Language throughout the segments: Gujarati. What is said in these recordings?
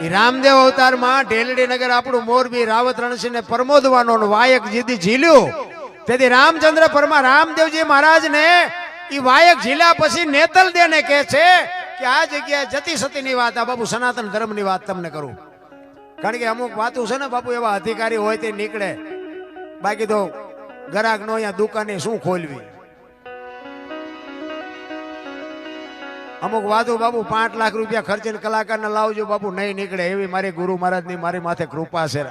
રામદેવ અવતારમાં ઢેલડી નગર આપણું મોરબી, રાવત રણસિંહ ને પરમોદવાનો વાયક જીદી ઝીલ્યું. તેથી રામચંદ્ર પરમા રામદેવજી મહારાજને એ વાયક ઝીલ્યા પછી નેતલ દેને કહે છે કે આ જગ્યાએ જતી સતીની વાત, આ બાપુ સનાતન ધર્મની વાત તમને કરું. કારણ કે અમુક વાતો છે ને બાપુ, એવા અધિકારી હોય તે નીકળે. બાકી તો ગરાક નો અહીંયા દુકાને શું ખોલવી? અમુક વાતો બાબુ પાંચ લાખ રૂપિયા ખર્ચીને કલાકારને લાવજો બાબુ, નહીં નીકળે. એવી મારી ગુરુ મહારાજની મારી માથે કૃપા છે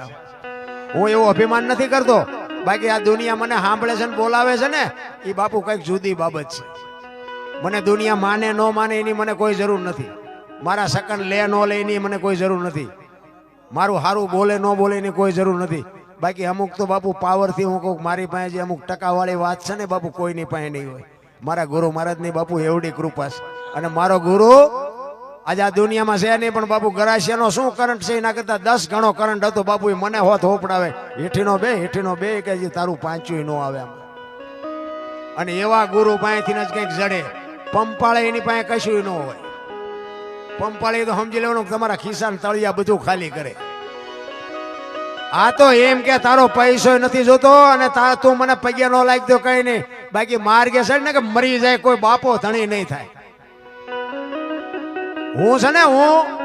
હું એવું અભિમાન નથી કરતો. બાકી આ દુનિયા મને સાંભળે છે ને બોલાવે છે ને એ બાપુ કંઈક જુદી બાબત છે. મને દુનિયા માને, ન માને એની મને કોઈ જરૂર નથી. મારા સકન લે, ન લે એની મને કોઈ જરૂર નથી. મારું સારું બોલે, ન બોલે એની કોઈ જરૂર નથી. બાકી અમુક તો બાપુ પાવરથી હું કહું મારી પાસે જે અમુક ટકાવાળી વાત છે ને બાપુ, કોઈની પાસે નહીં હોય. મારા ગુરુ મહારાજની બાપુ એવડી કૃપા છે. અને મારો ગુરુ આજે આ દુનિયામાં છે નહીં, પણ બાપુ ગરાશિયાનો શું કરંટ છે? એના કરતા દસ ગણો કરંટ હતો બાપુ મને હોત હોપડાવે. હેઠીનો બે હેઠીનો બે કે જે તારું પાંચું ન આવે આમ. અને એવા ગુરુ પાસેથી જ કંઈક જડે. પંપાળે એની પાસે કશું ન હોય. પંપાળી તો સમજી લેવાનું તમારા ખિસ્સા તળિયા બધું ખાલી કરે. આ તો એમ કે તારો પૈસો નથી જોતો અને તું મને પગ્યા ન લાગતો કઈ નહીં. બાકી માર્ગે છે ને કે મરી જાય, કોઈ બાપો ધણી નહીં થાય. હું છે ને, હું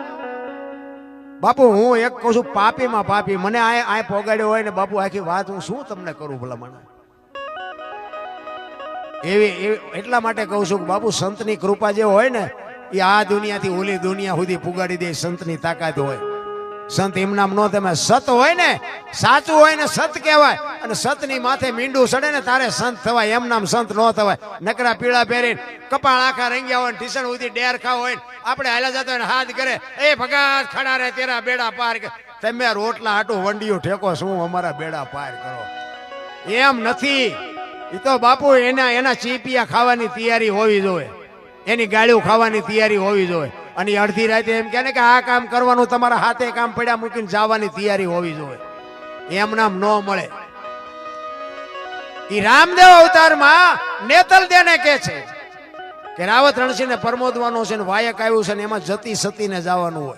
બાપુ, હું એક કહું છું, પાપીમાં પાપી. મને આ આ પોગાડ્યો હોય ને બાપુ, આખી વાત હું શું તમને કરું ભલા મને? એવી- એટલા માટે કહું છું કે બાપુ, સંતની કૃપા જે હોય ને, એ આ દુનિયાથી ઓલી દુનિયા સુધી પુગાડી દે, સંતની તાકાત હોય. સંત એમનામ નો તમે સત હોય ને, સાચું હોય ને સત કહેવાય. અને સતની માથે મીંડું સડે ને તારે સંત થવાય એમ નામ સંત નો થવાય. નકરા પીળા પહેરીને કપાળ આખા રંગ્યા હોય ટીશન ઉધી ડેર ખાવ હોય આપણે હાલ્યા જતા હોય હાથ કરે એ ભગાત ખડા રે તેરા બેડા પાર કર." તમે રોટલા હાટું વંડિયું ઠેકો, શું અમારા બેડા પાર કરો? એમ નથી. એ તો બાપુ એના એના ચીપિયા ખાવાની તૈયારી હોવી જોઈએ. એની ગાળીઓ ખાવાની તૈયારી હોવી જોઈએ. અને અડધી રાતે એમ કહે ને કે આ કામ કરવાનું તમારા હાથે કામ પડ્યા મૂકીને જવાની તૈયારી હોવી જોઈએ. એમ નામ ન મળે. એ રામદેવ અવતારમાં નેતલ દેને કે છે કે રાવત રણસિંહને પરમોદવાનો છે ને વાયક આવ્યું છે ને એમાં જતી સતીને જવાનું હોય.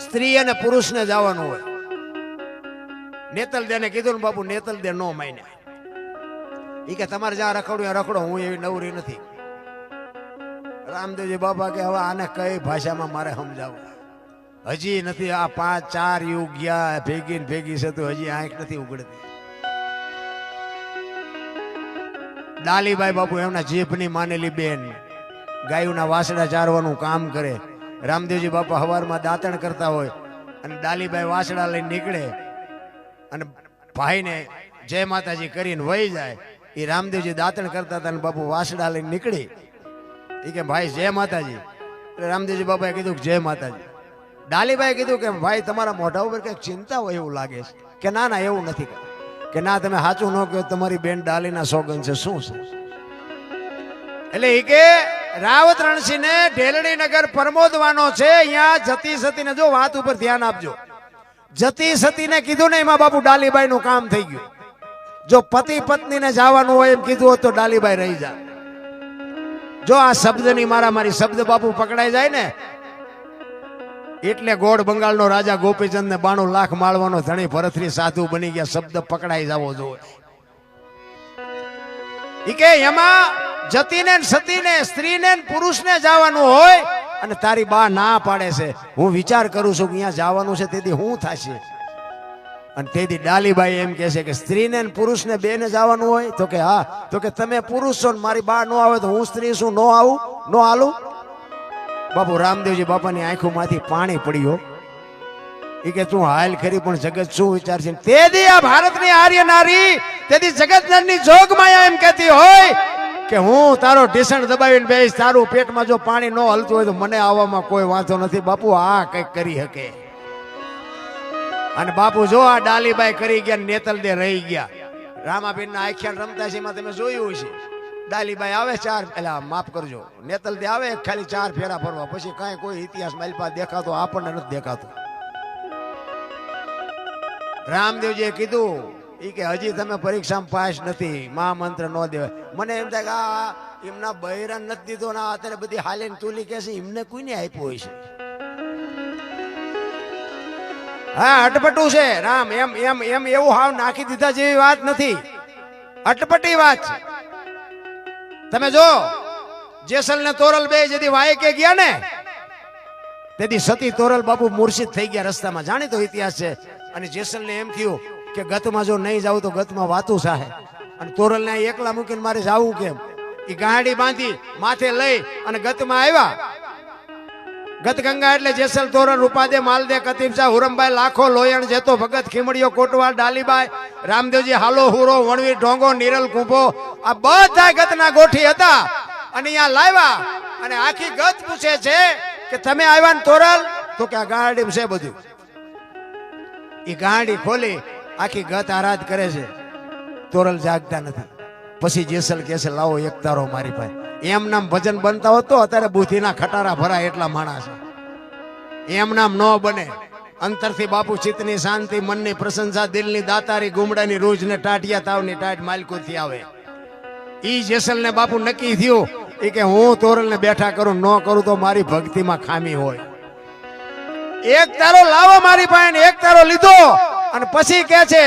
સ્ત્રી અને પુરુષને જવાનું હોય. નેતલ દેને કીધું ને બાપુ, નેતલ દે નો માન્યા. એ કે તમારે જ્યાં રખડવું રખડો, હું એવી નવરી નથી. રામદેવજી બાબા કે હવે આને કઈ ભાષામાં મારે સમજાવું? હજી નથી, આ પાંચ, ચાર યુગ ગયા, ભેગી ને ભેગી છે તો હજી આંખ નથી ઉગડતી. ડાલીભાઈ બાપુ એમના જીભની માનેલી બેન, ગાયોના વાસડા ચારવાનું કામ કરે. રામદેવજી બાપા હવારમાં દાંતણ કરતા હોય અને ડાલીભાઈ વાસડા લઈને નીકળે અને ભાઈને જય માતાજી કરીને વહી જાય. એ રામદેવજી દાંતણ કરતા હતા અને બાપુ વાસડા લઈને નીકળી. એ કે ભાઈ, જય માતાજી. એટલે રામદેવજી બાપાએ કીધું કે જય માતાજી. ડાલીભાઈ કીધું કે ભાઈ, તમારા મોઢા ઉપર કંઈક ચિંતા હોય એવું લાગે છે. કે ના ના, એવું નથી કે ના, તમે સાચું ન કહો, તમારી બેન ડાલીના સોગન છે. શું છે? એટલે એ કે રાવત રણસિંહને ઢેલડી નગર પરમોદવાનો છે. અહીંયા જતી સતીને જો વાત ઉપર ધ્યાન આપજો. જતી સતીને કીધું ને એમાં બાપુ ડાલીબાઈ નું કામ થઈ ગયું. જો પતિ પત્નીને જવાનું હોય એમ કીધું હોત તો ડાલીબાઈ રહી જાય જો આ શબ્દની મારા મારી શબ્દ બાપુ પકડાઈ જાય ને, એટલે ગોળ બંગાળનો રાજા ગોપીચંદ ને બાણું લાખ માળવાનો ધણી ભરતરી સાધુ બની ગયા, શબ્દ પકડાઈ જવો જોઈએ કે, એમાં જતીને સતીને, સ્ત્રીને પુરુષને જવાનું હોય અને તારી બા ના પાડે છે. હું વિચાર કરું છું કે અહીંયા જવાનું છે, તેથી હું થશે. અને તેથી ડાલીબાઈ એમ કહે છે કે સ્ત્રીને પુરુષને બેને જવાનું હોય તો કે હા, તો કે તમે પુરુષ છો ને મારી બા નો આવે તો હું સ્ત્રી છું, નો આવું? નો હાલું બાપુ રામદેવજી બાપાની આંખોમાંથી પાણી પડ્યો. એ કે તું હાલ ખરી, પણ જગત શું વિચારશે? તેથી આ ભારતની આર્ય નારી, તેથી જોગ માયા એમ કહેતી હોય કે હું તારો ઢીસણ દબાવીને બેસ તારું પેટમાં જો પાણી ન હલતું હોય તો મને આવવામાં કોઈ વાંધો નથી. બાપુ આ કંઈક કરી શકે. અને બાપુ જો આ ડાલીબાઈ કરી ગયા નેતલ દે રહી ગયા. રામાબેન ના આખ્યાન રમતા છે, એમાં તમે જોયું છે ડાલીબાઈ આવે ચાર, એટલે માફ કરજો. નેતલ દે આવે, ખાલી ચાર ફેરા ફરવા. પછી કાંઈ કોઈ ઇતિહાસ માલપા દેખાતો, આપણને નથી દેખાતો. રામદેવજીએ કીધું એ કે હજી તમે પરીક્ષામાં પાસ નથી મહામંત્ર ન દેવાય. મને એમ થાય કે આ એમના બૈરાન નથી દીધો ને અત્યારે બધી હાલીને તુલી કે છે, એમને કોઈને આપ્યો હોય છે હા, અટપટું છે. રામ, એમ એમ એમ, એવું હાવ નાખી દીધા જેવી વાત નથી. અટપટી વાત છે. તમે જો જેસલ ને તોરલ બે જેથી વાયકે ગયા ને, તેથી સતી તોરલ બાપુ મૂર્છિત થઈ ગયા રસ્તામાં. જાણીતો ઇતિહાસ છે. અને જેસલ ને એમ થયું કે ગતમાં જો નહીં જાવ તો ગતમાં વાતું સાહે. અને તોરલ ને એકલા મૂકીને મારે જાવું કેમ? એ ગાડી બાંધી માથે લઈ અને ગતમાં આવ્યા. ગત ગંગા એટલે જેસલ તોરણ, રૂપાદે, માલદે કતીબશા હુરમભાઈ, લાખો લોયણ, જેતો ભગત ખીમડીયો કોટવાલ ડાલીબાઈ, રામદેવજી, હાલો, હુરો વણવીર ઢોંગો, નિરલ, કુંભો, આ બધા ગતના ગોઠી હતા. અને અહીંયા લાવ્યા અને આખી ગત પૂછે છે કે તમે આવ્યા ને તોરલ તો કે આ ગાડી છે બધું. એ ગાડી ખોલી, આખી ગત આરાધ કરે છે. તોરલ જાગતા નથી. પછી જેસલ કે છે, લાવો એક તારો મારી પાસે. એમ નામ ભજન બનતા હોતો અત્યારે બુદ્ધિના ખટારા ભરાય એટલા માણસ. એમ નામ ન બને. અંતરથી બાપુ ચિત્તની શાંતિ, મનની પ્રશંસા, દિલની દાતારી, ગુમડાની રોજ ને ટાટિયા તાવની ટાટ માલકુથી આવે. ઈ જેસલ ને બાપુ નક્કી થયું એ કે હું તોરલ ને બેઠા કરું, ન કરું તો મારી ભક્તિમાં ખામી હોય. એક તારો લાવો મારી પાસે એક તારો લીધો. અને પછી કે છે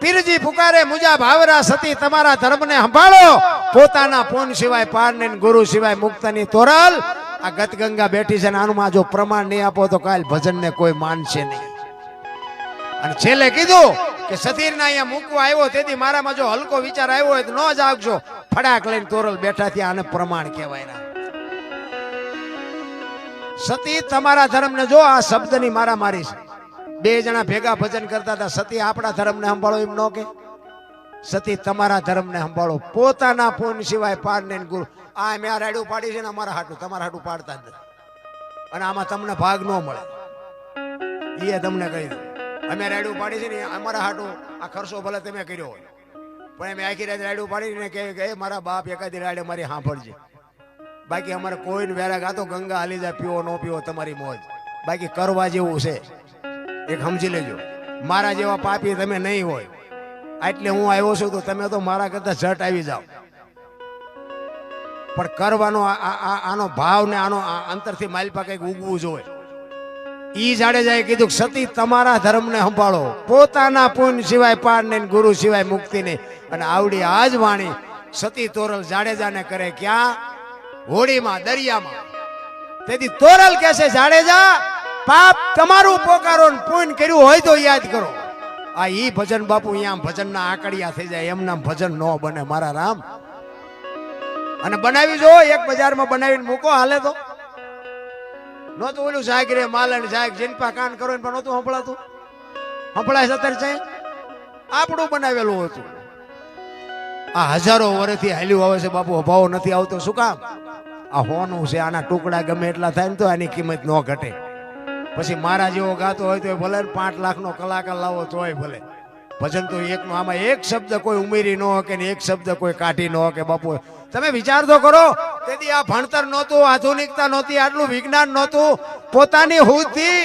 પીરજી પુકારે, મુજા ભાવરા સતી, તમારા ધર્મને સંભાળો. પોતાના પોન સિવાય પાર ને ગુરુ સિવાય મુક્તની તોરલ, આ ગતગંગા બેઠી છે ને આનું જો પ્રમાણ નહીં આપો તો કાલ ભજન ને કોઈ માનશે નહીં. અને છેલ્લે કીધું કે સતીરને અહીંયા મૂકવા આવ્યો તેથી મારામાં જો હલકો વિચાર આવ્યો હોય તો ન જ આવજો. ફડાક લઈને તોરલ બેઠા ત્યાં આને પ્રમાણ કહેવાય ના સતી, તમારા ધર્મને જો આ શબ્દની મારા મારી છે. બે જણા ભેગા ભજન કરતા હતા. સતી આપણા ધર્મને સંભાળો એમ ન કે. સતી તમારા ધર્મને સંભાળો. પોતાના ફોન સિવાય પાડને ને ગુરુ. આ મેં આ રાડું પાડી છે ને અમારા હાટું. તમારા હાટું પાડતા નથી. અને આમાં તમને ભાગ ન મળે. એ તમને કહી દઉં. અમે રાડું પાડી છે ને અમારા હાટું. આ ખર્ચો ભલે તમે કર્યો હોય. પણ અમે આખી રાત રાડું પાડીને કે મારા બાપ એકાદી રાડે મારી સાંભળજે. બાકી અમારે કોઈને વેરા ગાતો ગંગા હાલી જાય, પીવો ન પીવો તમારી મોજ. બાકી કરવા જેવું છે. એક સમજી લેજો. મારા જેવા પાપી તમે નહીં હોય. એટલે હું આવ્યો છું તો તમે તો મારા કરતા ઝટ આવી જાઓ. પણ કરવાનો આનો ભાવ ને આનો અંતરથી માલપા કંઈક ઉગવું જોઈએ. ઈ જાડેજાએ કીધું, સતી, તમારા ધર્મને સંભાળો. પોતાના પુણ્ય સિવાય પાર ને ગુરુ સિવાય મુક્તિ નહીં. અને આવડી આજ વાણી સતી તોરલ જાડેજાને કરે ક્યાં? હોળીમાં, દરિયામાં. તેથી તોરલ કહેશે જાડેજા પાપ તમારું પોકારો ને પુણ્ય કર્યું હોય તો યાદ કરો. આ ઈ ભજન બાપુ અહીંયા ભજનના આકડિયા થઈ જાય એમના ભજન ન બને, મારા રામ. અને બનાવી જો, એક બજારમાં બનાવીને મૂકો હાલે તો. નહોતું ઓલું જાગ રે માલણ જાગ જીનપા કાન કરો પણ નહોતું સંભળાતું. સંભળાય સતર છે આપણું બનાવેલું હતું. આ હજારો વર્ષથી હાલ્યું આવે છે બાપુ, અભાવ નથી આવતો. શું કામ? આ હોનું છે, આના ટુકડા ગમે એટલા થાય ને તો આની કિંમત ન ઘટે. પછી મારા જેવો ગાતો હોય તો ભલે પાંચ લાખનો કલાકાર લાવો તોય ભલે. ભજન તો એકનો, આમાં એક શબ્દ કોઈ ઉમેરી ન કે ને એક શબ્દ કોઈ કાઢી ન કે બાપુ, તમે વિચાર તો કરો, તેથી આ ભણતર નહોતું, આધુનિકતા નહોતી, આટલું વિજ્ઞાન નહોતું. પોતાની હુદથી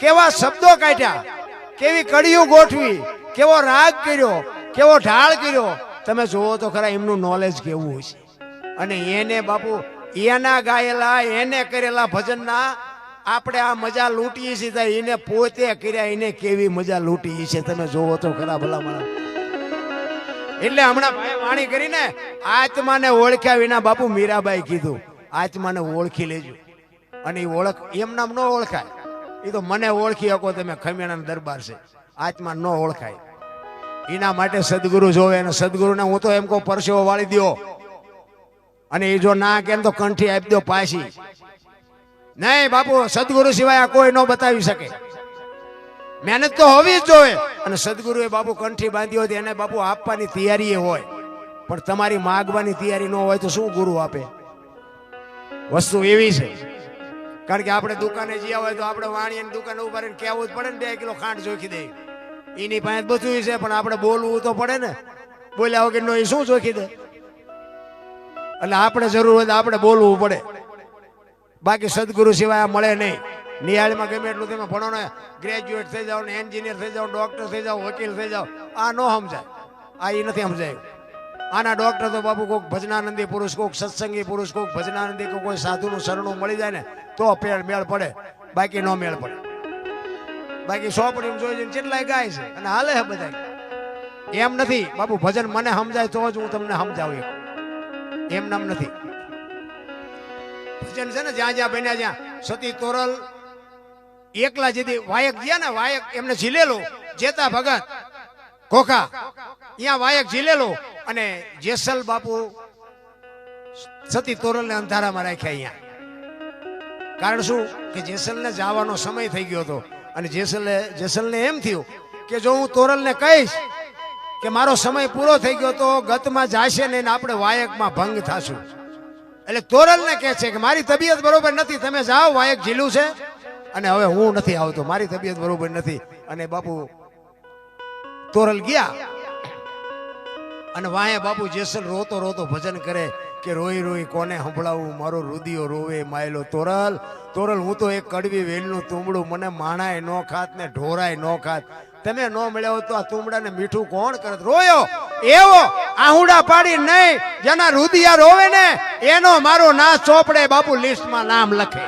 કેવા શબ્દો કાઢ્યા? કેવી કડીઓ ગોઠવી? કેવો રાગ કર્યો? કેવો ઢાળ કર્યો? તમે જુઓ તો ખરા એમનું નોલેજ કેવું હોય છે અને એને બાપુ, એના ગાયેલા, એને કરેલા ભજનના આપણે આ મજા લૂંટીએ છીએ ત્યાં એને પોતે કર્યા, એને કેવી મજા લૂંટીએ છે તમે જોવો તો ખરા ભલા માણસ એટલે હમણાં ભાઈ વાણી કરીને આત્માને ઓળખ્યા વિના બાપુ મીરાબાઈ કીધું, આત્માને ઓળખી લેજો. અને એ ઓળખ, એમ નામ ન ઓળખાય. એ તો મને ઓળખી શકો તમે, ખમેણાના દરબાર છે. આત્મા ન ઓળખાય. એના માટે સદગુરુ જોવે અને સદગુરુને હું તો એમ કહું, પરસેવો વાળી દ્યો. અને એ જો ના કેમ તો કંઠી આપી દો પાછી. નહીં, બાપુ, સદગુરુ સિવાય આ કોઈ ન બતાવી શકે. મહેનત તો હોવી જ જોઈએ. અને સદગુરુએ બાપુ કંઠી બાંધી હોય એને બાપુ આપવાની તૈયારી હોય. પણ તમારી માગવાની તૈયારી ન હોય તો શું ગુરુ આપે? વસ્તુ એવી છે. કારણ કે આપણે દુકાને જ્યાં હોય તો આપણે વાણીની દુકાને ઊભા રહીને કહેવું જ પડે ને બે કિલો ખાંડ જોખી દે. એની પાસે બધું છે, પણ આપણે બોલવું તો પડે ને. બોલ્યા વગર નો એ શું જોખી દે? એટલે આપણે જરૂર હોય તો આપણે બોલવું પડે. બાકી સદગુરુ સિવાય આ મળે નહીં. નિહાળમાં ગમે એટલું તમે ભણો ને ગ્રેજ્યુએટ થઈ જાઓ ને એન્જિનિયર થઈ જાઓ ડૉક્ટર થઈ જાઓ, વકીલ થઈ જાઓ, આ ન સમજાય. આ એ નથી સમજાય. આના ડોક્ટર તો બાપુ કોઈક ભજનાનંદી પુરુષ, કોઈક સત્સંગી પુરુષ, કોઈક ભજનાનંદી કોઈ સાધુનું શરણું મળી જાય ને, તો પેળ મેળ પડે. બાકી ન મેળ પડે. બાકી સોપડી જોઈ જઈને કેટલાય ગાય છે. અને હાલે છે બધા એમ નથી. બાપુ ભજન મને સમજાય તો જ હું તમને સમજાવું. એમ નામ નથી. ભજન છે ને, જ્યાં જ્યાં બન્યા જ્યાં સતી તોરલ, એકલા જેથી વાયક ગયા ને, વાયક એમને ઝીલેલો, જેતા ભગત કોખા અહીંયા વાયક ઝીલેલો અને જેસલ બાપુ સતી તોરલને અંધારામાં રાખ્યા અહીંયા. કારણ શું? કે જેસલને જવાનો સમય થઈ ગયો હતો. અને જેસલે, જેસલને એમ થયું કે જો હું તોરલને કહીશ કે મારો સમય પૂરો થઈ ગયો તો ગતમાં જાશે ને આપણે વાયકમાં ભંગ થાશું. એટલે તોરલને કહે છે કે મારી તબિયત બરોબર નથી, તમે જાઓ વાયક ઝીલું છે. અને હવે હું નથી આવતો, મારી તબિયત બરોબર નથી. અને બાપુ તોરલ ગયા. અને વાહે બાપુ જેસલ રોતો રોતો ભજન કરે કે રોઈ રોઈ કોને સંભળાવું, મારો રુદિયો રોવે માયલો તોરલ. તોરલ, હું તો એક કડવી વેલનું તુંબડું, મને માણાય નો ખાત ને ઢોરાય નો ખાત. તમે ન મળ્યા તો આ તુમડાને મીઠું કોણ કરત રોયો. એવો આહુડા પાડી નહીં, જેના રુદિયા રોવે ને, એનો મારો ના ચોપડે બાપુ લિસ્ટમાં નામ લખે.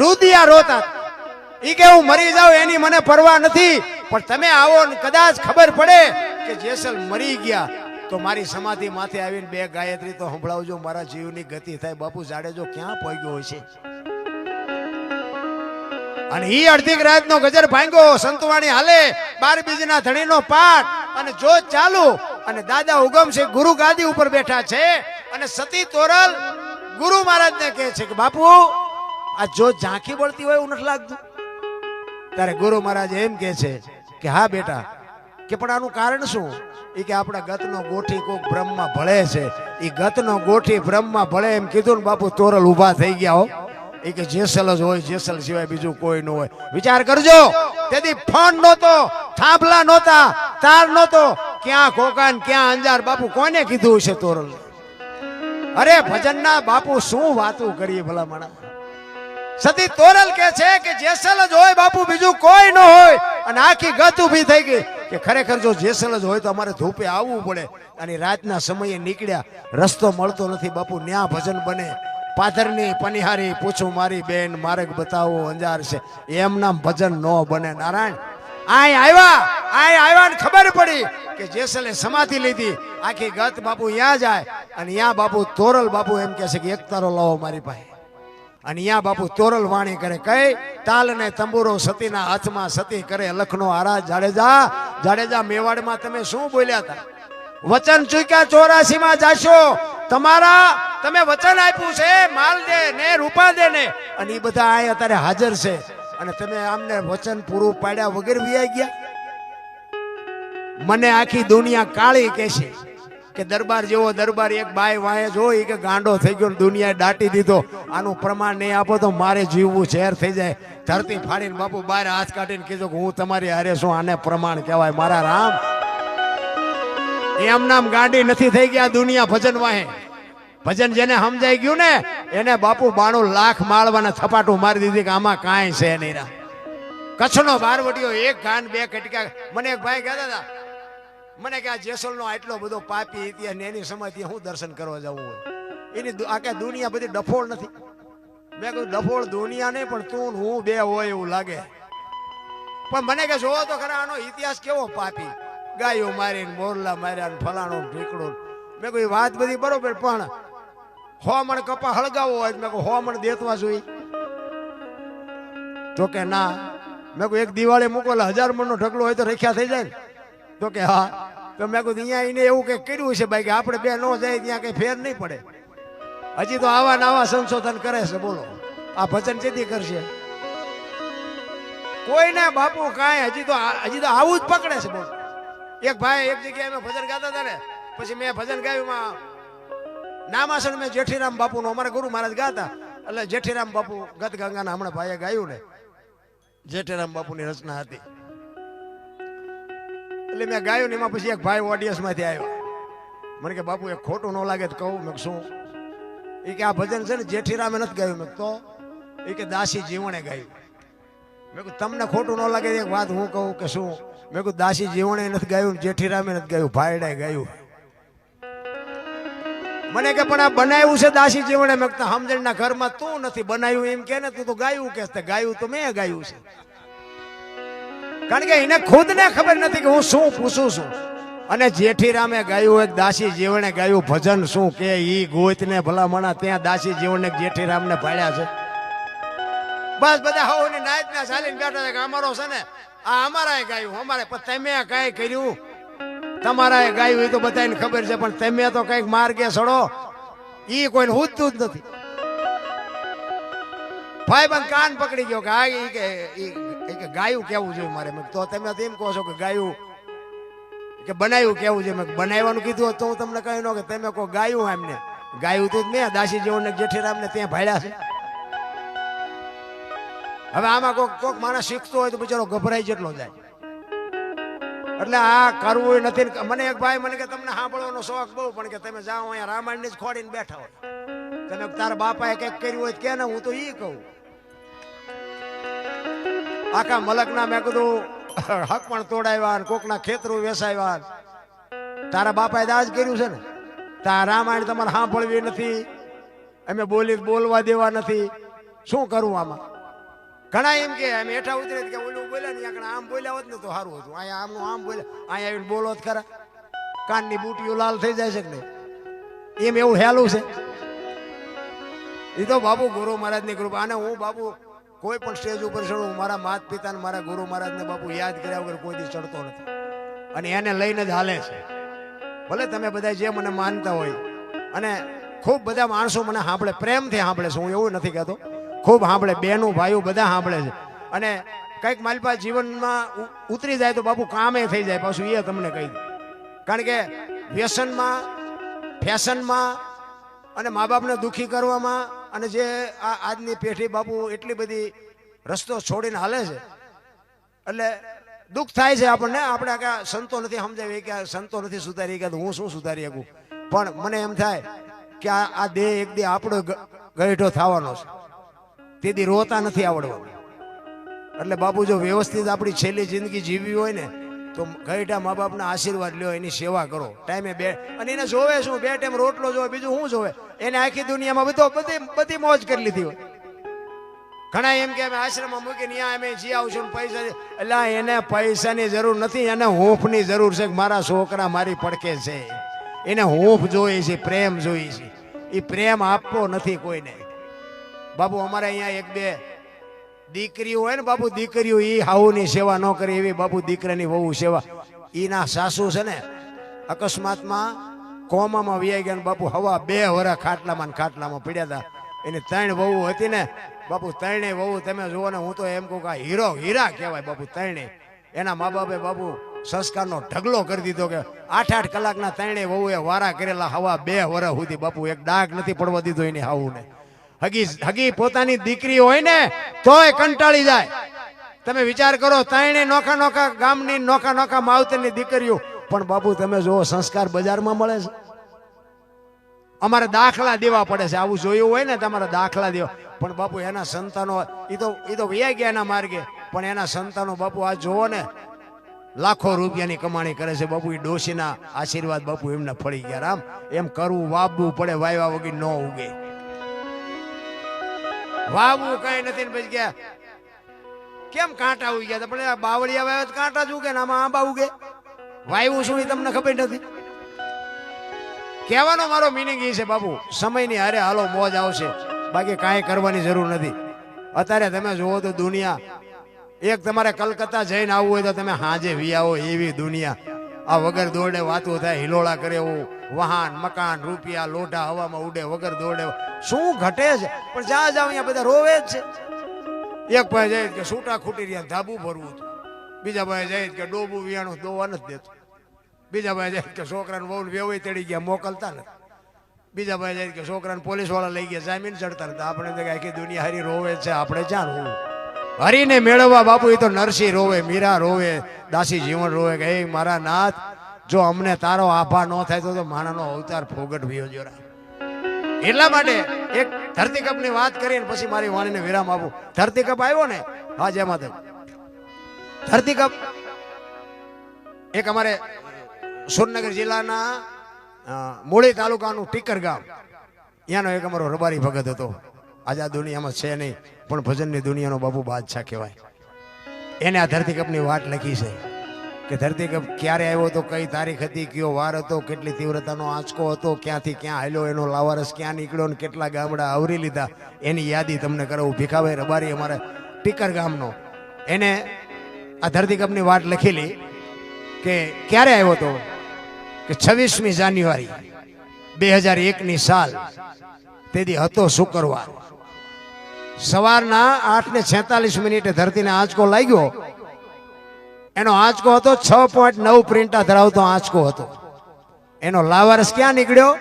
રુદિયા રોતા. ઈ કે હું મરી જાઉં, એની મને પરવા નથી. પણ તમે આવો ને કદાચ ખબર પડે કે જેસલ મરી ગયા, તો મારી સમાધિ માથે આવીને બે ગાયત્રી તો સંભળાવજો, મારા જીવની ગતિ થાય. બાપુ જાડેજો ક્યાં પહોંચ્યો હશે અને ઈ અડધી રાતનો ગજર ભાંગ્યો, સંતવાણી હાલે, બાર બીજના ધણીનો પાઠ, અને જો ચાલુ, અને દાદા ઉગમ છે, ગુરુ ગાદી ઉપર બેઠા છે, અને સતી તોરલ ગુરુ મહારાજને કહે છે કે, બાપુ, આ જો ઝાંખી બળતી હોય એવું નથી લાગતું. ત્યારે ગુરુ મહારાજ એમ કે છે કે, હા બેટા, કે પણ આનું કારણ શું? એ કે આપણા ગતનો ગોઠી કોક બ્રહ્મમાં ભળે છે. એ ગતનો ગોઠી બ્રહ્મમાં ભળે એમ કીધું ને બાપુ, તોરલ ઊભા થઈ ગયા હો. એ કે જેસલ જ હોય, જેસલ સિવાય બીજું કોઈ ન હોય. વિચાર કરજો. તેથી ફંડ નહોતો, થાંભલા નહોતા, તાર નહોતો. ક્યાં કોકાન ક્યાં અંજાર? બાપુ, કોને કીધું છે તોરલ અરે, ભજનના બાપુ, શું વાતું કરીએ ભલા માણા સતી તોરલ કે છે કે જેસલ જ હોય, બાપુ, બીજું કોઈ ન હોય. અને આખી ગત ઊભી થઈ ગઈ કે ખરેખર જો જેસલ જ હોય તો અમારે ધૂપે આવવું પડે. અને રાતના સમયે નીકળ્યા, રસ્તો મળતો નથી, બાપુ, ન્યા ભજન બને. પાથરની પનિહારી, પૂછું મારી બેન માર્ગ બતાવો અંજાર છે. એમ નામ ભજન ન બને. નારાયણ, આય આવ્યા આય આવ્યા ને ખબર પડી કે જેસલે સમાધિ લીધી. આખી ગત બાપુ ત્યાં જાય અને ત્યાં બાપુ તોરલ બાપુ એમ કહે છે કે એક તારો લાવો મારી પાસે. અને ત્યાં બાપુ તોરલ વાણી કરે. કઈ? તાલ ને તંબુરો સતીના હાથમાં સતી કરે. લખનો આરા જાડેજા જાડેજા મેવાડમાં તમે શું બોલ્યા હતા? વચન ચૂક્યા ચોરાસી માં જાશો. તમારા, તમે વચન આપ્યું છે, માલ દે ને રૂપા દે ને. અને એ બધા અહીંયા અત્યારે હાજર છે. અને તમે આમને વચન પૂરું પાડ્યા વગર વિયાઈ ગયા? મને આખી દુનિયા કાળી કહેશે કે દરબાર જેવો દરબાર એક બાય વાય જોઈ કે ગાંડો થઈ ગયો દુનિયાએ દાટી દીધો. આનું પ્રમાણ નહીં આપો તો મારે જીવવું ઝેર થઈ જાય. ધરતી ફાડીને બાપુ બહાર હાથ કાઢીને કીધું કે હું તમારી હારે છું, આને પ્રમાણ કહેવાય. મારા રામ એમ નામ ગાંડી નથી થઈ ગયા, દુનિયા ભજન વાહે. ભજન જેને સમજાઈ ગયું ને, એને બાપુ બાણું લાખ માળવાના થપાટું મારી દીધી કે આમાં કાંઈ છે નહીં રા. કચ્છનો બારવટીયો એક ગાન બે કટકા મને એક ભાઈ કહેતા હતા, મને કે આ જેસલનો આટલો બધો પાપી ઇતિહાસ ને એની સમયથી હું દર્શન કરવા જવું હોય. એની આખા દુનિયા બધી ડફોળ નથી. મેં કહ્યું ડફોળ દુનિયા નહીં, પણ તું હું બે હોય એવું લાગે. પણ મને કે, જોવો તો ખરા, આનો ઇતિહાસ કેવો પાપી. ગાયો મારીને મોરલા માર્યા ફલાણો ઢીકડું મેં એ વાત બધી બરોબર, પણ હો મણ કપા હળગાવો હોય મેં કહું હો મણ દેતવા જોઈ તો કે, ના. મેં કોઈ એક દિવાળી મૂકો એટલે હજાર મણનો ઢગલો હોય તો રખ્યા થઈ જાય ને. તો કે, હા. તો મેં કહ્યું, અહીંયા એને એવું કંઈક કર્યું છે ભાઈ કે આપણે બે ન જાય, ત્યાં કંઈ ફેર નહીં પડે. હજી તો આવા નવા સંશોધન કરે છે, બોલો. આ ભજન ચેતી કરશે. કોઈને બાપુ કાંઈ હજી તો હજી તો આવું જ પકડે છે, બોલો. એક ભાઈ એક જગ્યાએ અમે ભજન ગાતા હતા ને, પછી મેં ભજન ગાયું માં નામાસણ મેં જેઠીરામ બાપુનું, અમારા ગુરુ મહારાજ ગાતા. એટલે જેઠીરામ બાપુ ગત ગંગાના હમણાં ભાઈએ ગાયું ને, જેઠીરામ બાપુની રચના હતી. એટલે મેં ગાયું ને એમાં પછી એક ભાઈ ઓડિયન્સમાંથી આવ્યો. મને કે, બાપુ, એક ખોટું ન લાગે તો કહું. મેં શું? એ કે, આ ભજન છે ને જેઠીરામે નથી ગાયું. મેં તો? એ કે, દાસી જીવણે ગાયું. મેં કહું તમને ખોટું ન લાગે એક વાત હું કહું કે શું? મેં કહું દાસી જીવણે નથી ગાયું, જેઠીરામે નથી ગાયું ભાઈડાએ ગાયું. મને કે, પણ આ બનાવ્યું છે દાસી જીવણે? મેં સમજણના ઘરમાં તું નથી બનાવ્યું, એમ કે ને, તું તો ગાયું કે ગાયું તો મેં ગાયું છે. કારણ કે એને ખુદને ખબર નથી કે હું શું પૂછું છું. અને જેઠીરામે ગાયું, એક દાસી જીવણે ગાયું, ભજન શું કે ઈ ગોતને ભલામણા, ત્યાં દાસી જીવને જેઠી રામને ભાડ્યા છે. બસ બધા હોની નાયત ના ચાલીને બેઠા કે અમારો છે ને, આ અમારાએ ગાયું, અમારે પણ તમે કાંઈ કર્યું? તમારાએ ગાયું એ તો બધાને ખબર છે, પણ તમે તો કંઈક માર્ગે સડો ઈ કોઈને હુજતું જ નથી. ભાઈ કાન પકડી ગયો કે આ ઈ કે ગાયું કેવું જોઈએ મારે? તો તમે તો એમ કહો છો કે ગાયું, કે બનાવ્યું કેવું છે? મેં બનાવવાનું કીધું તો હું તમને કહ્યું કે તમે કહો ગાયું એમને. ગાયું તો જ મેં દાસી જેવો ને જેઠીરામ ને ત્યાં ભાડ્યા છે. હવે આમાં કોક કોક માણસ શીખતો હોય તો બિચારો ગભરાઈ જેટલો જાય. એટલે આ કરવું નથી મને એક ભાઈ મને કે, તમને સાંભળવાનો શોખ બહુ, પણ કે તમે જાઓ અહીંયા રામાયણ જ ખોડીને બેઠા હોય. તમે તારા બાપાએ કંઈક કર્યું હોય કે ને હું તો એ કહું. આખા મલકના મેં કીધું, હક પણ તોડાવ્યા ને કોકના ખેતરું વેસાવ્યા. તારા બાપાએ દાજ કર્યું છે ને? તારા રામાયણ તમારે સાંભળવી નથી. અમે બોલી બોલવા દેવા નથી. શું કરવું આમાં? ઘણા એમ કે એમ હેઠા ઉતરે કે ઓલું બોલ્યા ને આગળ આમ બોલ્યા હોત ને તો સારું હતું. અહીંયા આમનું આમ બોલ્યા. અહીંયા આવીને બોલો ખરા. કાનની બુટીઓ લાલ થઈ જાય છે કે નહીં? એમ એવું હેલું છે. એ તો બાબુ ગુરુ મહારાજની કૃપા. અને હું બાબુ કોઈ પણ સ્ટેજ ઉપર ચડું મારા માત પિતાને મારા ગુરુ મહારાજને બાપુ યાદ કર્યા વગર કોઈ ચડતો નથી. અને એને લઈને જ હાલે છે. ભલે તમે બધા જે મને માનતા હોય. અને ખૂબ બધા માણસો મને સાંભળે, પ્રેમથી સાંભળે છે. હું એવું નથી કહેતો. ખૂબ સાંભળે, બેનું, ભાઈઓ બધા સાંભળે છે. અને કંઈક માલપા જીવનમાં ઉતરી જાય તો બાપુ કામે થઈ જાય, પાછું એ તમને કહી દઉં. કારણ કે વ્યસનમાં, ફેશનમાં અને મા બાપને દુઃખી કરવામાં અને જે આ આજની પેઢી બાપુ એટલી બધી રસ્તો છોડીને હાલે છે, એટલે દુઃખ થાય છે આપણને. આપણે કે સંતો નથી સમજાવી, કે સંતો નથી સુધારી, કે હું શું સુધારી શકું? પણ મને એમ થાય કે આ દેહ એક દેહ આપણો ગઈઢો થવાનો છે. તેથી રોતા નથી આવડવાનું એટલે બાપુ જો વ્યવસ્થિત આપણી છેલ્લી જિંદગી જીવવી હોય ને, તો ગઈઢા મા બાપના આશીર્વાદ લ્યો, એની સેવા કરો. ટાઈમે બે. અને એને જોવે શું? બે ટાઈમ રોટલો જોવે, બીજું શું જોવે? એને આખી દુનિયામાં બધો બધી બધી મોજ કરી લીધી હોય. ઘણા એમ કે અમે આશ્રમમાં મૂકીને ત્યાં અમે જી આવશું પૈસા એટલે એને પૈસાની જરૂર નથી, એને હૂંફની જરૂર છે કે મારા છોકરા મારી પડકે છે. એને હૂંફ જોઈએ છે, પ્રેમ જોઈએ છે. એ પ્રેમ આપવો નથી કોઈને. બાબુ અમારે અહીંયા એક બે દીકરીઓ હોય ને બાબુ દીકરીઓ એ હાઉની સેવા ન કરે એવી બાપુ દીકરાની વહુ સેવા. એના સાસુ છે ને, અકસ્માતમાં કોમામાં વ્યાઈ ગયા બાપુ હવા બે વરા ખાટલામાં ને ખાટલામાં પડ્યા હતા એની ત્રણ વહુ હતી ને, બાપુ ત્રણેય વહુ તમે જુઓ ને, હું તો એમ કહું કે હીરો હીરા કહેવાય બાપુ ત્રણેય. એના મા બાપે બાપુ સંસ્કારનો ઢગલો કરી દીધો કે આઠ આઠ કલાકના ત્રણેય વહુએ વારા કરેલા હવા બે વરા સુધી બાપુ એક ડાઘ નથી પડવા દીધો એની હાવુને હગી હગી પોતાની દીકરી હોય ને, તોય કંટાળી જાય. તમે વિચાર કરો તાણે નોખા નોખા ગામની, નોખા નોખા માવતરની દીકરીઓ. પણ બાપુ, તમે જુઓ, સંસ્કાર બજારમાં મળે છે. અમારે દાખલા દેવા પડે છે. આવું જોયું હોય ને, તમારે દાખલા દેવા. પણ બાપુ, એના સંતાનો એ તો એ તો વ્યા ગયા એના માર્ગે. પણ એના સંતાનો, બાપુ, આ જોવો ને, લાખો રૂપિયાની કમાણી કરે છે. બાપુ એ ડોશીના આશીર્વાદ બાપુ એમને ફળી ગયા. રામ એમ કરવું વાવવું પડે, વાયવા વગર ન ઉગે. વાવવું કઈ નથી ને પછી ગયા કેમ કાંટા ઉગી ગયા પણ બાવળિયા વાવ્યા તો કાંટા જ ઉગે આમાં આંબા ઉગે. વાયવું શું તમને ખબર નથી? કહેવાનો મારો મિનિંગ એ છે, બાપુ, સમયની હારે હાલો મોજ આવશે. બાકી કાંઈ કરવાની જરૂર નથી. અત્યારે તમે જુઓ તો દુનિયા, એક તમારે કલકત્તા જઈને આવવું હોય તો તમે હાજે વિયાઓ એવી દુનિયા. આ વગર દોડે વાતો થાય, હિલોળા કરે એવું. વાહન મકાન, રૂપિયા, લોઢા, હવામાં ઉડે, વગર દોડે. શું ઘટે છે? પણ જ્યાં જાવ અહીંયા બધા રોવે જ છે. એક ભાઈ જાય કે સૂટા ખૂટી રહ્યા, ધાબુ ભરવું બીજા ભાઈ જાય કે ડોબું વિયાણું દોવા નથી દેતું. બીજા ભાઈ જાય કે છોકરાને બહુ વેવાઈ તેડી ગયા, મોકલતા નથી. બીજા ભાઈ જાય કે છોકરાને પોલીસવાળા લઈ ગયા, જામીન ચડતા નથી. આપણે આખી દુનિયા હારી રોવે છે, આપણે રોવું? હરીને મેળવવા બાપુ એ તો નરસિંહ રોવે, મીરા રોવે, દાસી જીવન રોવે કે મારા નાથ, જો અમને તારો આભા ન થાય તો માણાનો અવતાર ફોગટ ભયો જોરા એટલા માટે એક ધરતીકપની વાત કરીને પછી મારી વાણીને વિરામ આપું. ધરતીકપ આવ્યો ને? હા, જય માતા ધરતીકપ એક અમારે સુરનગર જિલ્લાના મૂળી તાલુકાનું ટીકર ગામ ત્યાંનો એક અમારો રબારી ભગત હતો. આજે દુનિયામાં છે નહીં. પણ ભજનની દુનિયાનો બાપુ બાદશાહ કહેવાય. એને આ ધરતીકપની વાટ લખી છે કે ધરતીકપ ક્યારે આવ્યો તો કઈ તારીખ હતી, કયો વાર હતો, કેટલી તીવ્રતાનો આંચકો હતો, ક્યાંથી ક્યાં હાલ્યો, એનો લાવારસ ક્યાં નીકળ્યો ને કેટલા ગામડા આવરી લીધા, એની યાદી તમને કરાવું. ભીખાભાઈ રબારી અમારે ટીકર ગામનો. એને આ ધરતીકપની વાટ લખેલી કે ક્યારે આવ્યો તો કે છવ્વીસમી જાન્યુઆરી બે હજાર એકની સાલ. તેથી હતો શુક્રવાર. સવારના આઠ ને છેતાલીસ મિનિટે ધરતીને આંચકો લાગ્યો. એનો આંચકો હતો, છ પોઈન્ટ નવ પ્રિન્ટા ધરાવતો આંચકો હતો. એનો લાવારસ ક્યાં નીકળ્યો?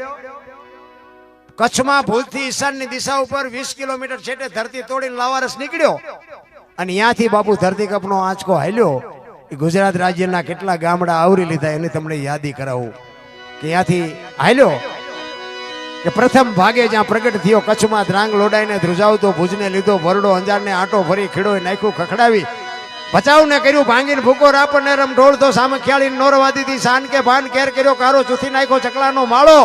કચ્છમાં ભૂલથી ઈશાનની દિશા ઉપર વીસ કિલોમીટર છેટે ધરતી તોડીને લાવારસ નીકળ્યો. અને ત્યાંથી બાપુ ધરતીકપનો આંચકો હાલ્યો. એ ગુજરાત રાજ્યના કેટલા ગામડા આવરી લીધા એની તમને યાદી કરાવું. કે ત્યાંથી હાલ્યો. કે પ્રથમ ભાગે જ્યાં પ્રગટ થયો કચ્છમાં ધ્રાંગ લોડાઈને ધ્રુજાવતો ભુજને લીધો ભરડો અંજારને આટો ફરી ખીડો નાખ્યું, ખખડાવી. બચાવને કર્યું ભાંગીને ભૂકો રાપણને રમ ઢોળતો સામે ખ્યાળી નોરવાદી થી શાન કે ભાન કેર કર્યો, કારો ચૂથી નાખ્યો ચકલાનો માળો.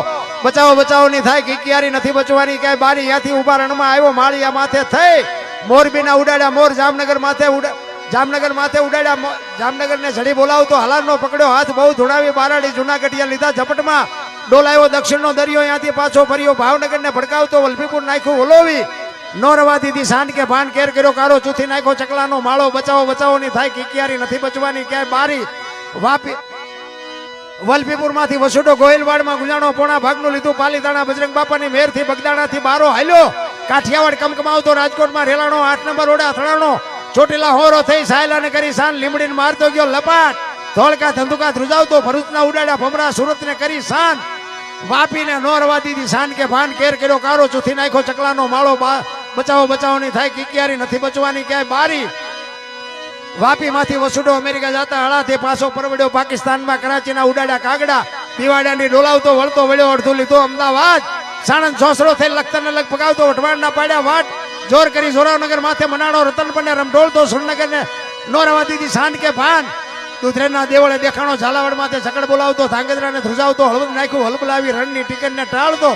બચાવો બચાવો ની થાય કિકિયારી નથી બચવાની, ક્યાંય બારી યાથી ઊભા રણમાં આવ્યો, માળિયા માથે થઈ. મોરબીના ઉડાડ્યા, મોર જામનગર માથે ઉડા, જામનગર માથે ઉડાડ્યા જામનગરને ઝડી બોલાવતો હલારનો પકડ્યો, હાથ બહુ ધોડાવી, બારાડી જુનાગઢિયા લીધા ઝપટમાં. ડોલાયો દક્ષિણનો દરિયો, ત્યાંથી પાછો ફર્યો. ભાવનગરને ભડકાવતો વલભીપુર નાખ્યું ઓલોવી નોરવાદીથી સાંડ કે ભાન કેર કર્યો, કારો ચૂથી નાખ્યો, ચકલાનો માળો બચાવો બચાવો, ની થાય કિકિયારી નથી બચવાની, ક્યાંય બારી વાપી વલભીપુરમાંથી વસુડો ગોહિલવાડમાં ગુજાણો પોણા ભાગનું લીધું, પાલીતાણા બજરંગ બાપાની મેરથી બગદાણાથી બારો હાલ્યો. કાઠિયાવાડ કમકમાવતો રાજકોટમાં રેલાણો, આઠ નંબર ઓડા અથડાણો. ચોટીલા હોરો થઈ સાયલાને કરી સાન લીમડીને મારતો ગયો, લપાટ. ધોળકા ધંધુકા ધ્રુજાવતો ભરૂચના ઉડાડ્યા ભમરા સુરતને કરી સાન. વાપીને નોરવા દીધી. સાન કે ભાન કેર કર્યો કારો ચૂથી નાખ્યો, ચકલાનો માળો બચાવો બચાવો નહીં થાય, કિકિયારી નથી બચવાની, ક્યાંય બારી. વાપીમાંથી વસુડો અમેરિકા જતા હળાથી પાછો પરવડ્યો પાકિસ્તાનમાં, કરાચીના ઉડાડ્યા કાગડા દિવાડાની ડોલાવતો, વળતો વળ્યો, અડધું લીધો, અમદાવાદ. સાણંદ સોસરો થઈ લખતરને લગ પગાવતો વટવાડના પાડ્યા વાટ. જોર કરી જોરાવનગર માથે મનાડો રતન પંડે રમઢોળતો સુરનગરને નોરવા દીધી સાંજ કે ભાન. દુધરેના દેવળે દેખાણો ઝાલાવાડ માથે સકડ બોલાવતો, ધાંગધ્રાને ધ્રુજાવતો હળવદ નાખ્યું હલબલાવી રણની ટિકિટને ટાળતો,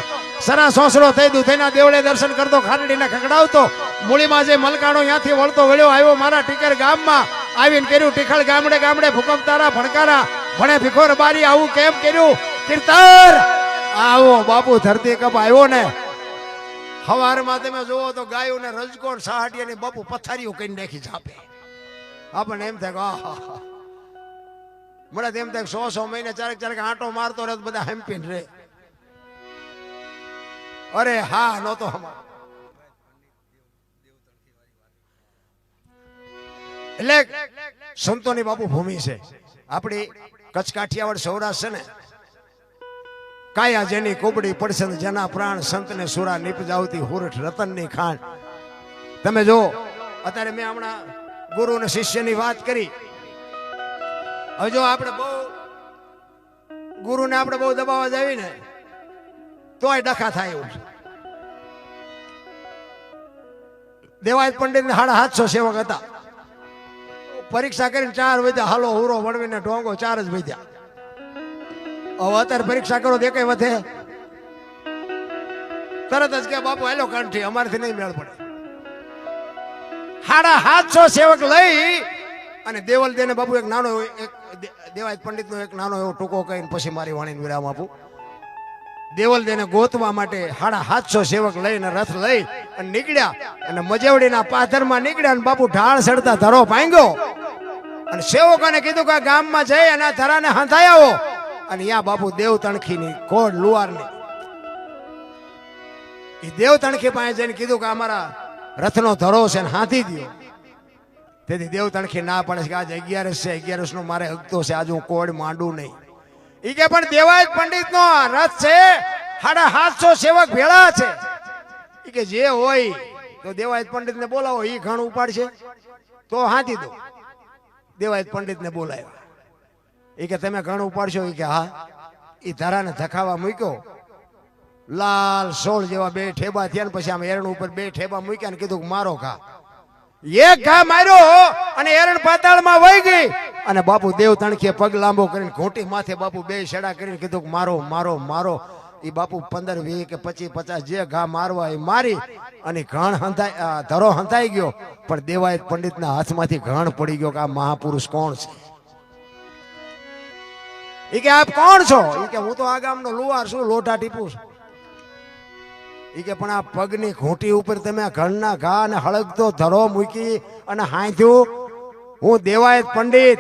સરા સોસરો થઈ દુધેના દેવળે દર્શન કરતો, ખારડીને ખકડાવતો મૂળીમાં જે મલકાણો ત્યાંથી વળતો વળ્યો, આવ્યો મારા ટીકર ગામમાં. આવીને કર્યું ટીખળ ગામડે ગામડે ભૂકંપ તારા ભણકારા, ભણે ભીખોર બારી, આવું કેમ કર્યું? કીર્તર આવો બાપુ ધરતી કપ આવ્યો ને. હવારમાં તમે જુઓ તો ગાયું ને રજકોણ અને બાપુ પથારીઓ કઈ નાખી છાપે આપણને એમ થાય કે આહા મને તેમ તેમ સો સો મહિને ચારેક ચારેક આંટો મારતો રહે બધા હેમ્પીન રે. અરે હા, નહોતો અમાર. એટલે સંતોની બાપુ ભૂમિ છે. આપણી કચ્છ કાઠિયાવાડ સૌરાષ્ટ્ર છે ને? કાયા જેની કોબડી પડશે જેના પ્રાણ સંતને સુરા નીપજાવતી હુરઠ રતનની ખાણ. તમે જો અત્યારે મેં હમણાં ગુરુ અને શિષ્યની વાત કરી. હવે જો આપણે બહુ ગુરુને આપણે બહુ દબાવવા જાવી ને તોય ડખા થાય એવું છે. દેવાય પંડિત સાડા સાતસો સેવક હતા. પરીક્ષા કરીને ચાર વધ્યા, હાલો હુરો વળવીને ઢોંગો ચાર જ વધ્યા. હવે અત્યારે પરીક્ષા કરો દેખાય વધે. તરત જ કે, બાપુ, હેલો કંઠી, અમારથી નહીં મેળ પડે. સાડા સાતસો સેવક લઈ અને દેવલ દેને બાપુ એક નાનો એક દે- દેવાય પંડિતનો એક નાનો એવો ટૂંકો કહીને પછી મારી વાણીને વિરામ આપું. દેવલ દેને ગોતવા માટે સાડા સાતસો સેવક લઈને રથ લઈ અને નીકળ્યા અને મજેવડીના પાથરમાં નીકળ્યા અને બાપુ ઢાળ સડતા ધરો ભાંગ્યો. અને સેવકોને કીધું કે ગામ ગામમાં જઈ અને આ ધરાને હંધાઈ આવો. અને યા બાપુ દેવ તણખીની કોડ લુવારની એ દેવ તણખી પાસે જઈને કીધું કે અમારા રથનો ધરો છે ને હાથી દ્યો. તેથી દેવ તણખી ના પડે છે કે આજે અગિયારસ છે, અગિયારસ નો મારે હકતો છે, આજે હું કોડ માંડું નહીં. ઈ કે પણ દેવાય પંડિત નો રથ છે સાડા સાતસો સેવક ભેળા છે. ઈ કે જે હોય, તો દેવાય પંડિત ને બોલાવો, ઈ ઘણ ઉપાડશે. તો હાથી દો. દેવાય પંડિત ને બોલાવ્યા. એ કે તમે ઘણ ઉપાડશો? એ કે હા. એ ધરાને ધખાવા મૂક્યો. લાલ સોળ જેવા બે ઠેબા થયા ને પછી આમ એરણ ઉપર બે ઠેબા મૂક્યા ને કીધું મારો ઘા. એક ઘા માર્યો અને એરણ પાતાળમાં વહી ગઈ. અને બાપુ દેવ તણખીએ પગ લાંબો કરીને ઘોટી માથે બાપુ બે છેડા કરીને કીધું મારો મારો મારો. એ બાપુ પંદર વીસ કે પચીસ, પચાસ જે ઘા મારવા એ મારી અને ઘણ હંધાઈ ધરો હંધાઈ ગયો. પણ દેવાયત પંડિતના હાથમાંથી ઘણ પડી ગયો કે આ મહાપુરુષ કોણ છે? એ કે આપ કોણ છો? એ કે હું તો આ ગામનો લુવાર છું લોટા ટીપું છું. એ કે પણ આ પગની ઘૂંટી ઉપર તમે ઘરના ઘા અને હળગતો ધરો મૂકી અને હાંધ્યું, હું દેવાયત પંડિત.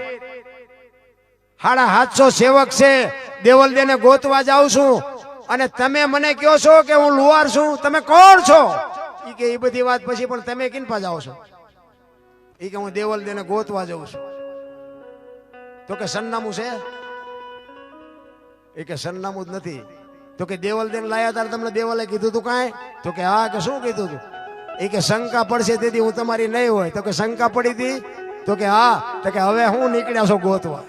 હાડા હાથસો સેવક છે. દેવલદેને ગોતવા જાઉં છું. અને તમે મને કહો છો કે હું લુવાર છું. તમે કોણ છો? એ કે એ બધી વાત પછી પણ તમે કિનપા જાઓ છો? એ કે, હું દેવલદેને ગોતવા જાઉં છું. તો કે, સરનામું છે? એ કે, સરનામું જ નથી. તો કે દેવલ દેન લાયા તાર તમને દેવલે કીધું તું કાંઈ? તો કે હા, કે શું કીધું તું? એ કે શંકા પડશે તેથી હું તમારી નહીં હોય. તો કે શંકા પડી હતી? તો કે હા, તો કે હવે હું નીકળ્યા છો ગોતવા.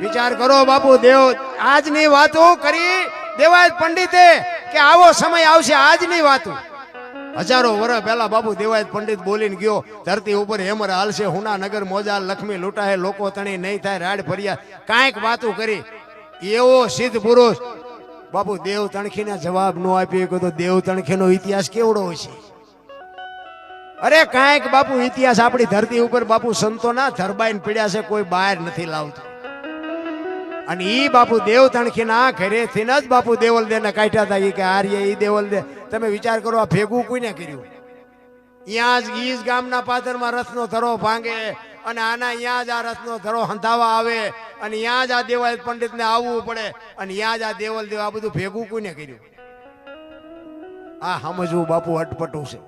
વિચાર કરો બાપુ, દેવ, આજની વાતો કરી દેવાય પંડિતે કે આવો સમય આવશે આજની વાતો. હજારો વર્ષ પહેલા બાપુ દેવાયત પંડિત બોલીને ગયો, ધરતી ઉપર હેમર હાલશે, હુના નગર મોજા લક્ષ્મી લૂંટાય લોકો તણી નહીં થાય, રાડ ફર્યા. કાંઈક વાતું કરી. એવો સિદ્ધ પુરુષ, બાપુ, દેવ તણખીને જવાબ ન આપ્યો કે તો દેવ તણખીનો ઇતિહાસ કેવડો છે અરે કાંઈક, બાપુ, ઇતિહાસ આપણી ધરતી ઉપર, બાપુ, સંતોના ધરબાઈને પીડ્યા છે, કોઈ બહાર નથી લાવતું. અને ઈ, બાપુ, દેવ તણખીના ઘરેથી જ બાપુ દેવલદેને કાઢ્યા હતા. કે, આર્ય, ઈ દેવલદે. તમે વિચાર કરો, આ ભેગું કોઈને કર્યું? ત્યાં જ, ઈ જ ગામના પાદરમાં રથનો ધરો ભાંગે અને આના અહીંયા જ આ રથનો ધરો હંધાવા આવે અને ત્યાં જ આ દેવાય પંડિતને આવવું પડે અને ત્યાં જ આ દેવલ દેવ આ બધું ભેગું કોઈને કર્યું? આ સમજવું બાપુ અટપટું છે.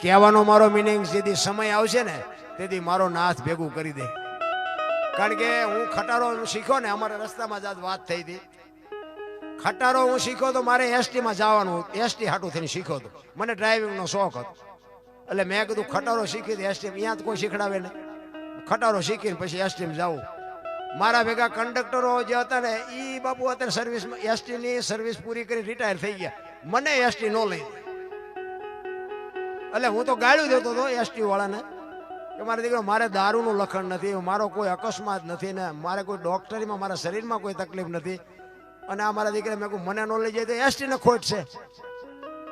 કહેવાનો મારો મિનિંગ જેથી સમય આવશે ને તેથી મારો નાથ ભેગું કરી દે. કારણ કે હું ખટારો શીખ્યો ને અમારા રસ્તામાં જ વાત થઈ હતી. ખટારો હું શીખ્યો તો મારે એસટીમાં જવાનું એસટી હાટું થઈને શીખ્યો હતો. મને ડ્રાઇવિંગનો શોખ હતો. એટલે મેં કીધું ખટારો શીખી એસટી અહીંયા તો કોઈ શીખડાવે ને ખટારો શીખીને પછી એસટીમાં જાઉં. મારા ભેગા કંડક્ટરો જે હતા ને એ બાપુ અત્યારે સર્વિસમાં એસટીની સર્વિસ પૂરી કરી રિટાયર થઈ ગયા. મને એસટી નો લઈ એટલે હું તો ગાળ્યું દેતો હતો એસટી વાળાને કે મારા દીકરો, મારે દારૂનું લખણ નથી, મારો કોઈ અકસ્માત નથી ને, મારે કોઈ ડોક્ટરીમાં, મારા શરીરમાં કોઈ તકલીફ નથી. અને આ મારા દીકરા મેં મને નો લઈ જાય તો એસટી ને ખોટ છે.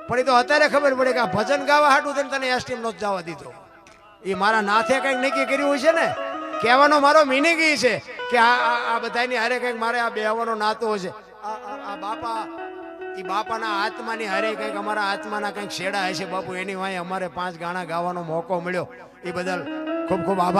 પણ એ તો અત્યારે ખબર પડી કે આ ભજન ગાવા હાટું થઈને તને એસટી નો જ જવા દીધો. એ મારા નાથે કંઈક નક્કી કર્યું છે ને? કહેવાનો મારો મિનિંગ એ છે કે આ બધાની હારે કંઈક મારે આ બેહવાનો નાતો છે. આ બાપા એ બાપાના આત્માની હારે કંઈક અમારા આત્માના કંઈક છેડા હશે બાપુ. એની વાંહે અમારે પાંચ ગાણા ગાવાનો મોકો મળ્યો. એ બદલ ખૂબ ખૂબ આભાર.